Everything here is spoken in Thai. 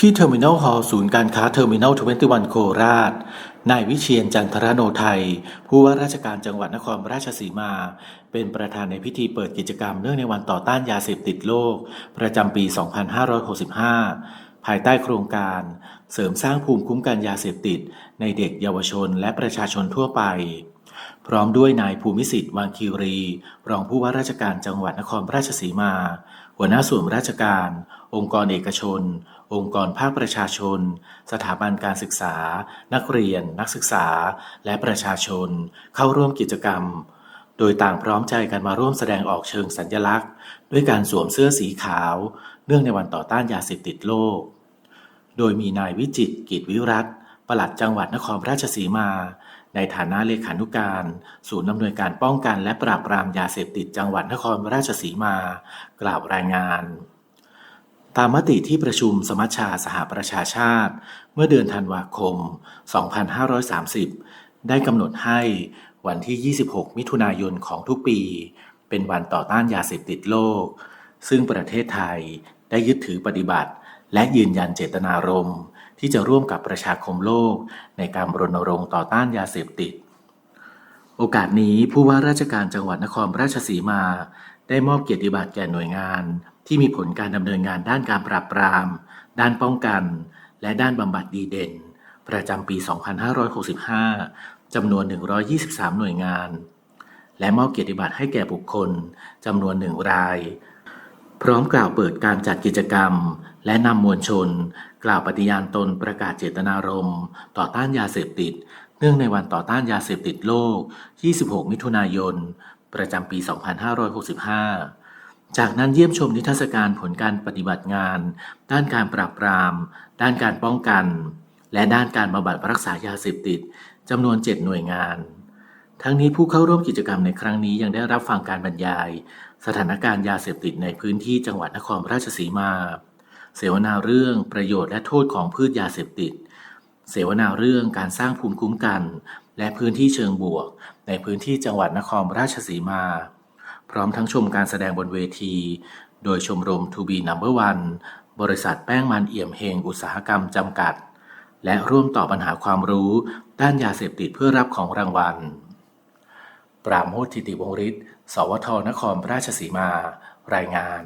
ที่เทอร์มินอลฮอลล์ศูนย์การค้าเทอร์มินอล21โคราช นายวิเชียนจันทรโนไทย ผู้ว่าราชการจังหวัดนครราชสีมา เป็นประธานในพิธีเปิดกิจกรรมเนื่องในวันต่อต้านยาเสพติดโลก ประจำปี 2565 ภายใต้โครงการ เสริมสร้างภูมิคุ้มกันยาเสพติด ในเด็กเยาวชนและประชาชนทั่วไป พร้อมด้วยนายภูมิสิทธิ์วางคีรี รองผู้ว่าราชการจังหวัดนครราชสีมา หัวหน้าส่วนราชการ องค์กรเอกชน องค์กรภาคประชาชน สถาบันการศึกษา นักเรียน นักศึกษา และประชาชน เข้าร่วมกิจกรรม โดยต่างพร้อมใจกันมาร่วมแสดงออกเชิงสัญลักษณ์ ด้วยการสวมเสื้อสีขาว เนื่องในวันต่อต้านยาเสพติดโลก โดยมีนายวิจิตกิจวิรัตปลัดจังหวัดนครราชสีมา ในฐานะเลขานุการ ศูนย์อำนวยการป้องกันและปราบปรามยาเสพติดจังหวัดนครราชสีมา กล่าวรายงาน ตามมติที่ประชุมสมัชชาสหประชาชาติ เมื่อเดือนธันวาคม 2530 ได้กำหนดให้วันที่ 26 มิถุนายนของทุกปี เป็นวันต่อต้านยาเสพติดโลก ซึ่งประเทศไทยได้ยึดถือปฏิบัติ และยืนยันเจตนารมณ์ ที่จะร่วมกับประชาคมโลก ในการรณรงค์ต่อต้านยาเสพติด โอกาสนี้ผู้ว่าราชการจังหวัดนครราชสีมา ได้มอบเกียรติบัตรแก่หน่วยงาน ที่มีผลการดำเนินงานด้านการปราบปราม ด้านป้องกัน และด้านบำบัดดีเด่น ประจำปี 2565จำนวน 123 หน่วยงาน และมอบเกียรติบัตรให้แก่บุคคลจำนวนหนึ่งราย พร้อมกล่าวเปิดการจัดกิจกรรม และนำมวลชน กล่าวปฏิญาณตนประกาศเจตนารมณ์ ต่อต้านยาเสพติด เนื่องในวันต่อต้านยาเสพติดโลก 26 มิถุนายน ประจำปี 2565 จากนั้นเยี่ยมชมนิทรรศการผลการปฏิบัติงาน ด้านการปราบปราม ด้านการป้องกัน และด้านการบำบัดรักษายาเสพติดจำนวน 7 หน่วยงาน ทั้งนี้ผู้เข้าร่วมกิจกรรมในครั้งนี้ยังได้รับฟังการบรรยาย สถานการณ์ยาเสพติดในพื้นที่จังหวัดนครราชสีมา เสวนาเรื่องประโยชน์และโทษของพืชยาเสพติด เสวนาเรื่องการสร้างภูมิคุ้มกัน และพื้นที่เชิงบวก ในพื้นที่จังหวัดนครราชสีมา พร้อมทั้งชมการแสดงบนเวที โดยชมรม To be number one บริษัทแป้งมันเอี่ยมเฮงอุตสาหกรรมจำกัด และร่วมตอบปัญหาความรู้ด้านยาเสพติดเพื่อรับของรางวัล ปราโมทธิติวงฤทธิ์ สวทนครราชสีมา รายงาน